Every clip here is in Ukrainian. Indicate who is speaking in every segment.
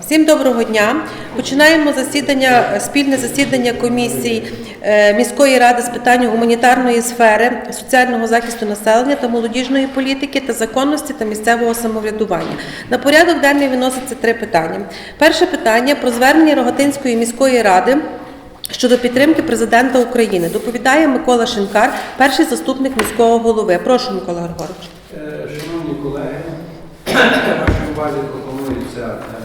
Speaker 1: Всім доброго дня. Починаємо засідання, спільне засідання комісій е, міської ради з питань гуманітарної сфери, соціального захисту населення та молодіжної політики та законності та місцевого самоврядування. На порядок денний виноситься три питання. Перше питання про звернення Рогатинської міської ради. Щодо підтримки президента України доповідає Микола Шинкар, перший заступник міського голови. Прошу, Микола Григорович.
Speaker 2: Е, Шановні колеги, вашій увазі пропонується е,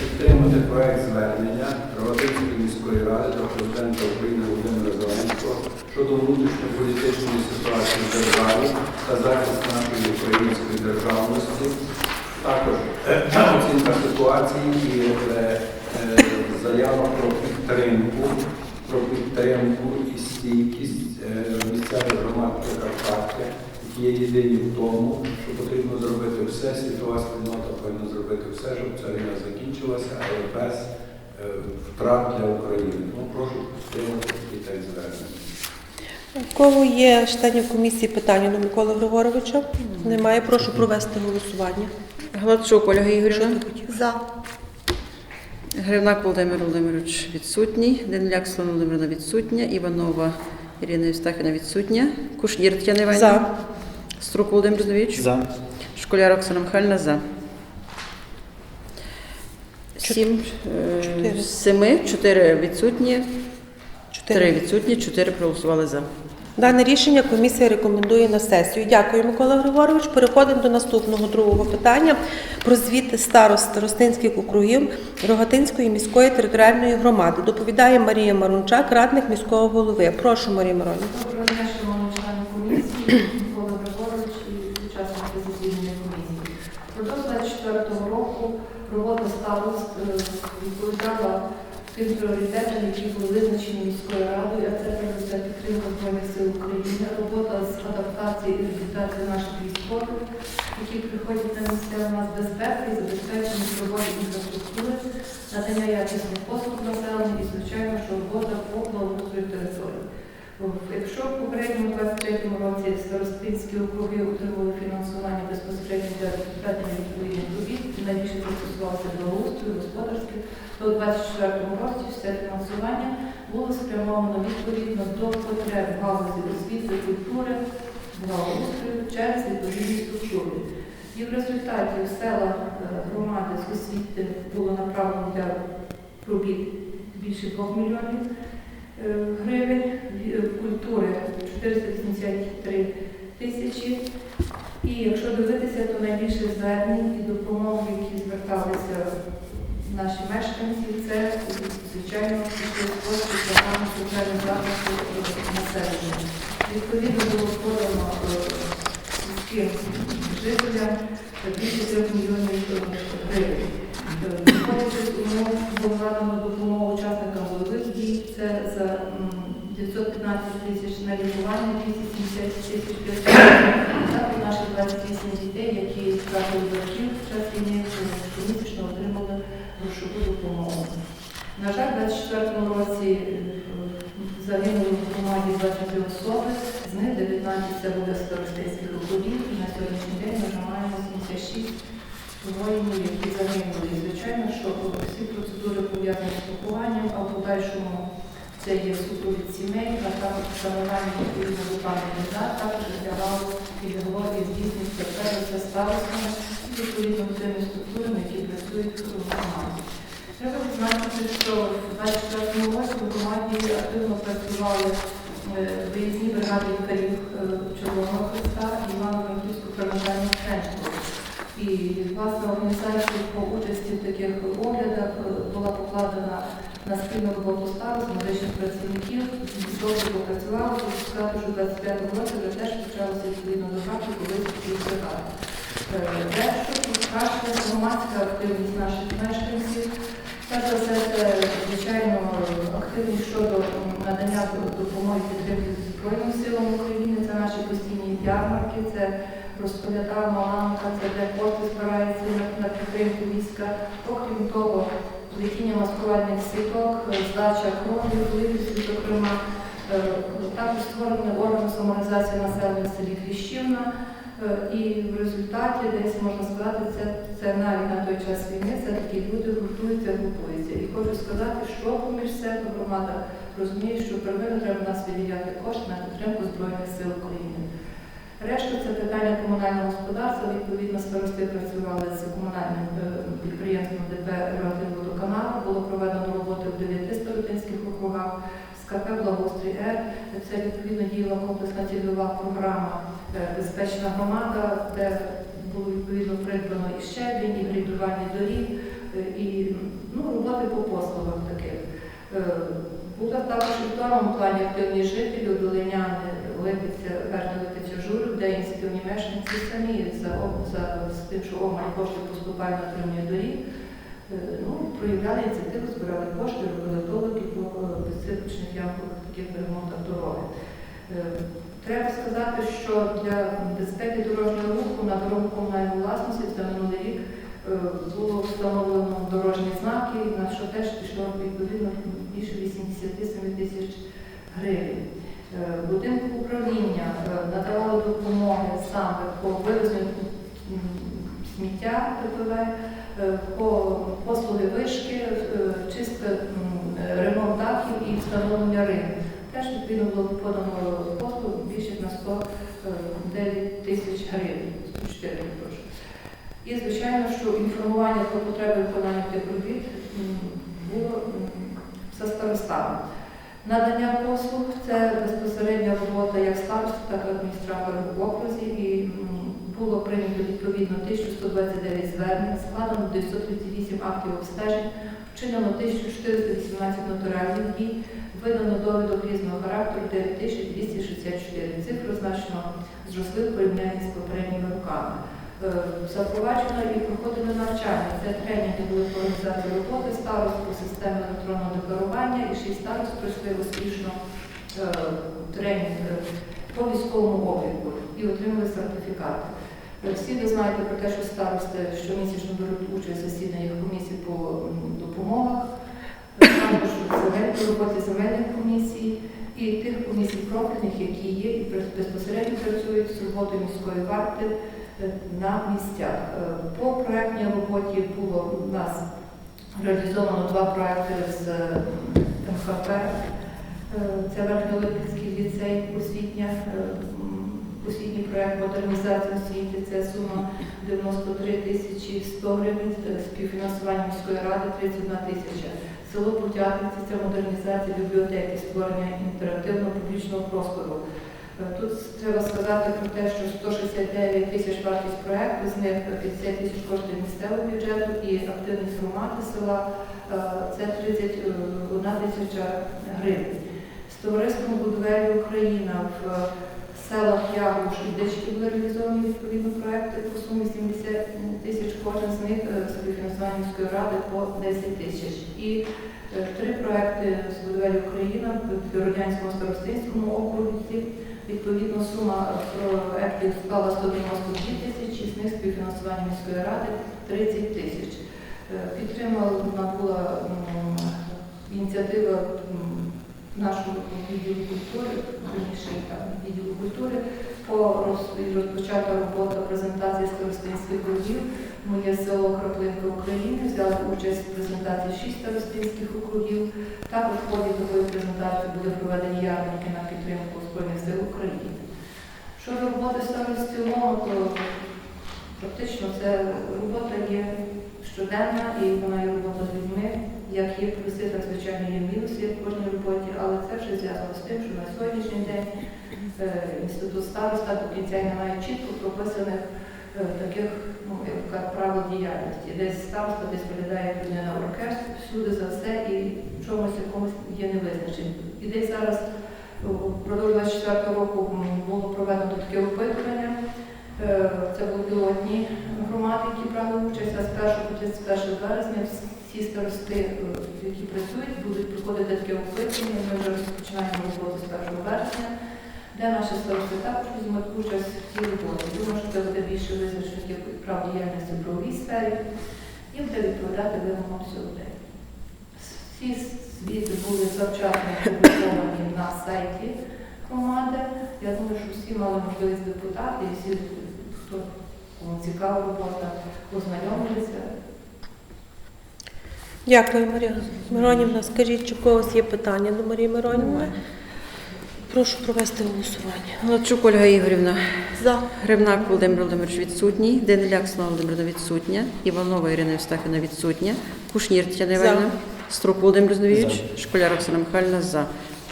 Speaker 2: підтримати проект звернення Рогатинської міської ради до президента України Володимира Зеленського щодо внутрішньополітичної ситуації в державі та захист нашої української державності. Також оцінка ситуації і е, е, заява про підтримку є єдині в тому, що потрібно зробити все, світова спільнота повинна зробити все, щоб ця війна закінчилася, але без е, втрат для України. Ну, прошу підтримати дітей звернення.
Speaker 1: В кого є членів комісії питання до Миколи Григоровича? Немає. Прошу провести голосування.
Speaker 3: Гладчук Ольга Ігорівна.
Speaker 4: За.
Speaker 3: Гривнак Володимир Володимирович відсутній. Денляк Слава Володимирівна відсутня. Іванова Ірина Євстахівна відсутня. Кушнір Тетяна Іванівна.
Speaker 1: За.
Speaker 3: Струк Володимир Зинович.
Speaker 5: За.
Speaker 3: Школяр Оксана Михайлівна за. Сім, е,
Speaker 1: Чотири.
Speaker 3: з семи, чотири відсутні, три відсутні, чотири проголосували за.
Speaker 1: Дане рішення комісія рекомендує на сесію. Дякую, Микола Григорович. Переходимо до наступного другого питання про звіт старост Ростинських округів Рогатинської міської територіальної громади. Доповідає Марія Марунчак, радник міського голови. Прошу, Марія Миронівна.
Speaker 6: Доброго дня, шановні члени комісії, Микола Григорович і учасники засідання комісії. Продовж 24 року робота старост е, відповідала тим пріоритетам, які були визначені міською радою, а це все підтримка Збройних сил України, робота з адаптації і реабілітації наших військових, які приходять на місця у нас безпеки і забезпечення роботи інфраструктури, надання якісних послуг населення і, звичайно, що робота. Якщо в попередньому 23-му році старостинські округи отримали фінансування безпосередньо для проведення відповідних робіт, найбільше це стосувалося благоустрою, господарських, то у 24-му році все фінансування було спрямовано відповідно до потреб галузі освіти, культури, благоустрою через відповідні структури. І в результаті в селах е, громади з освіти було направлено для робіт більше 2 мільйонів гривень, в культури 483 тисячі. І якщо дивитися, то найбільше звернень і допомоги, які зверталися наші мешканці, це звичайно кошти програми соціального захисту е, населення. Відповідно було подано е, сільським жителям більше 3 мільйонів е, гривень. Е, Виходячи умов, було надано допомогу учасникам це за 915 тисяч на лікування, 270 тисяч 500 так і наші 28 дітей, які втратили батьків в час війни, щомісячно отримали грошову допомогу. На жаль, у 24 році е, загинули в громаді 23 особи, з них 19 це буде старостинських округів, і на сьогоднішній день ми маємо 76 воїнів, які загинули. І, звичайно, що всі процедури пов'язані з похованням, а в подальшому це є супровід сімей, а також встановлення відповідно до пам'ятних дат, також віддягало і договори здійснюється перед це старостами і відповідно тими структурами, які працюють в громаді. Треба відзначити, що в 24 році в громаді активно працювали е, виїзні бригади лікарів е, Червоного Христа і Івано-Франківського перинатального центру. І власне організація по участі в таких на спільну роботу старост, медичних працівників. Добре попрацювали, хочу сказати, що в 25 році вже теж почалося відповідно до графіку виступів бригад. Е, Дещо покращує громадська активність наших мешканців. Перш за все, це, звичайно, активність щодо надання допомоги підтримки Збройним силам України. Це наші постійні ярмарки, це розповідала Маланка, це де кошти збираються на підтримку війська. Окрім того, плетіння маскувальних сіток, е, здача крові, вливів, зокрема, Е, також створений орган самоорганізації населення в селі Хрещівна, Е, І в результаті десь можна сказати, це, це навіть на той час війни це такі люди гуртуються, групуються. І хочу сказати, що поміж себе громада розуміє, що первинно треба нас виділяти кошти на підтримку Збройних сил України. Решта це питання комунального господарства. Відповідно, старости працювали з комунальним е, підприємством ДП «Ротинводоканал». Було проведено роботи в дев'яти старотинських округах з КП «Благоустрій Р». Це відповідно діяла комплексна цільова програма е, Безпечна громада, де було відповідно придбано і щебінь, і грейдування доріг, е, і ну, роботи по послугах таких. Була також в тому плані активні жителі, долиняни, Липиця, Верхня Журик, де ініціативні мешканці самі за, за з тим, що обмаль коштів поступає на отримання доріг, е, ну, проявляли ініціативу, збирали кошти, робили толоки по е, безсипочних ямках, таких ремонтах дороги. Е, Треба сказати, що для безпеки дорожнього руху на дорогу комунальної власності за минулий рік було встановлено дорожні знаки, на що теж пішло відповідно більше 87 тисяч гривень. Е, Будинку управління е, надавало допомоги саме по вивезенню сміття ТПВ, е, по послуги вишки, чисто м, ремонт дахів і встановлення ринку. Теж відповідно було подано послуг більше на 109 тисяч гривень, 104, прошу. І, звичайно, що інформування про потреби виконання тих робіт було за старостами. Надання послуг це безпосередня робота як староста, так і адміністратора в окрузі. І було прийнято відповідно 1129 звернень, складено 938 актів обстежень, вчинено 1418 нотаріальних дій, видано довідок різного характеру 9264. Цифри значно зросли в порівнянні з попередніми роками. Е, Запроваджено і проходили навчання. Це тренінги були організації роботи старост по системі електронного шість старост пройшли успішно е, тренінг е, по військовому обліку і отримали сертифікати. Е, Всі ви знаєте про те, що старости щомісячно беруть участь в засіданнях комісій по допомогах, також по роботі земельних комісій і тих комісій профільних, які є і безпосередньо працюють з роботою міської варти на місцях. По проектній роботі було у нас реалізовано два проекти з МХП. Е, Це Верхньолипецький ліцей освітня, е, освітній проект модернізації освіти. Це сума 93 тисячі 100 гривень, е, співфінансування міської ради 31 тисяча. Село Путятниці це модернізація бібліотеки, створення інтерактивного публічного простору. Тут треба сказати про те, що 169 тисяч вартість проекту, з них 50 тисяч коштів місцевого бюджету і активність громади села це 31 тисяча гривень. З товариством будівелі Україна в селах Ягуш і Дички були реалізовані відповідно проекти по сумі 70 тисяч, кожен з них е, співфінансування міської ради по 10 тисяч. І е, три проекти з будівелі Україна в Радянському старостинському окрузі. Відповідно, сума проєктів склала 192 тисячі, з них співфінансування міської ради 30 тисяч. Е, Підтримана була ініціатива нашого відділу культури, раніше відділу культури, по роз- розпочата робота презентації старостинських округів. Моє село Краплинка України взяли участь в презентації шість старостинських округів. Також в ході такої презентації були проведені ярмарки на підтримку Збройних сил України. Щодо роботи в цілому, то практично це робота є щоденна і вона є робота з людьми. Як є плюси, так звичайно є мінуси в кожній роботі, але це вже зв'язано з тим, що на сьогоднішній день е, інститут староста до кінця не має чітко прописаних е, таких, ну, як правил діяльності. Десь староста десь виглядає людина оркестр, всюди за все і в чомусь якомусь є невизначення. І десь зараз впродовж 24 року було проведено таке опитування. Е, Це були пілотні громади, які брали участь, а з 1 по 31 березня всі старости, е, які працюють, будуть проходити таке опитування. Ми вже розпочинаємо роботу з 1 березня, де наші старости також візьмуть участь в цій роботі. Думаю, що це буде більше визначення прав діяльності в правовій сфері і буде відповідати вимогам сьогодення. Всі звіти були завчасно опубліковані на сайті громади. Я думаю, що всі мали можливість депутати і всі хто кому цікава робота, ознайомилися.
Speaker 1: Дякую, Марія Миронівна. Скажіть, чи в когось є питання до Марії Миронівни? Прошу провести голосування.
Speaker 3: Галачук Ольга Ігорівна.
Speaker 1: За.
Speaker 3: Гривнак Володимир Володимирович відсутній. Денеляк Слава Володимирівна відсутня. Іванова Ірина Євстахівна відсутня. Кушнір Тетяна
Speaker 1: За.
Speaker 3: Іванівна. Струк Володимир Зиновійович. Школяр Оксана Михайлівна за.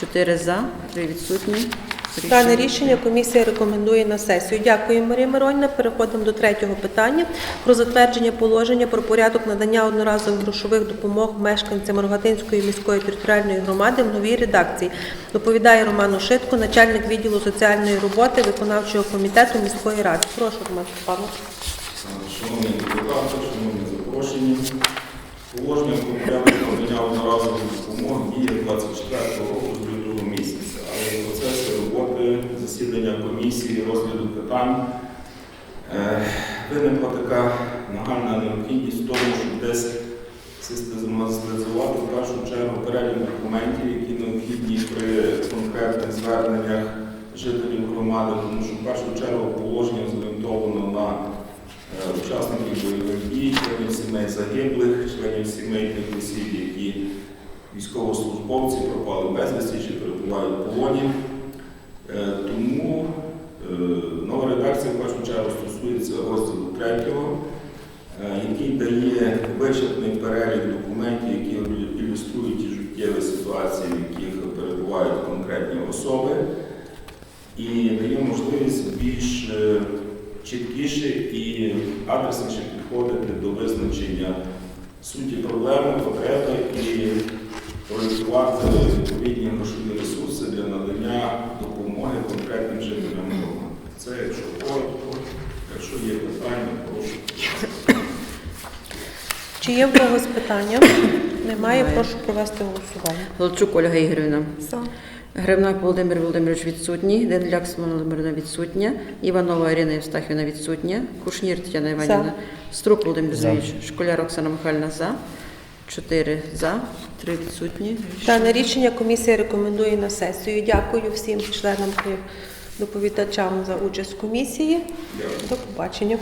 Speaker 3: Чотири за, три відсутні.
Speaker 1: Дане рішення комісія рекомендує на сесію. Дякую, Марія Миронівна. Переходимо до третього питання про затвердження положення про порядок надання одноразових грошових допомог мешканцям Рогатинської міської територіальної громади в новій редакції. Доповідає Роман Ушитко, начальник відділу соціальної роботи виконавчого комітету міської ради. Прошу, Роман Степанович.
Speaker 4: Шановні депутати, шановні запрошені, положення про порядок надання одноразової допомоги діє 24 року з лютого місяця, але в процесі роботи засідання комісії розгляду питань е, виникла така нагальна необхідність в тому, щоб десь систематизувати в першу чергу перелік документів, які необхідні при конкретних зверненнях жителів громади, тому що в першу чергу положення зорієнтовано на е, учасників бойових дій, членів сімей загиблих, членів сімейних осіб, які військовослужбовці пропали безвісті чи перебувають в полоні. Е, Тому е, нова редакція в першу чергу стосується розділу 3, е, який дає вичерпний перелік документів, які ілюструють ті життєві ситуації, в яких перебувають конкретні особи, і дає можливість більш е, чіткіше і адресніше підходити до визначення суті проблеми, потреби і проєктувати відповідні грошові ресурси для надання допомоги конкретним жителям. Це якщо якщо є питання, прошу.
Speaker 1: Чи є в когось питання? Немає. Прошу провести голосування.
Speaker 3: Галачук Ольга Ігорівна.
Speaker 1: За.
Speaker 3: Гривнак Володимир Володимирович відсутній. Смола Володимирівна відсутня. Іванова Ірина Євстахівна відсутня. Кушнір Тетяна Іванівна. Струк Володимир Зиновійович. Школяр Оксана Михайлівна за. Чотири за, три відсутні.
Speaker 1: Дане рішення комісія рекомендує на сесію. Дякую всім членам доповідачам за участь в комісії. До побачення.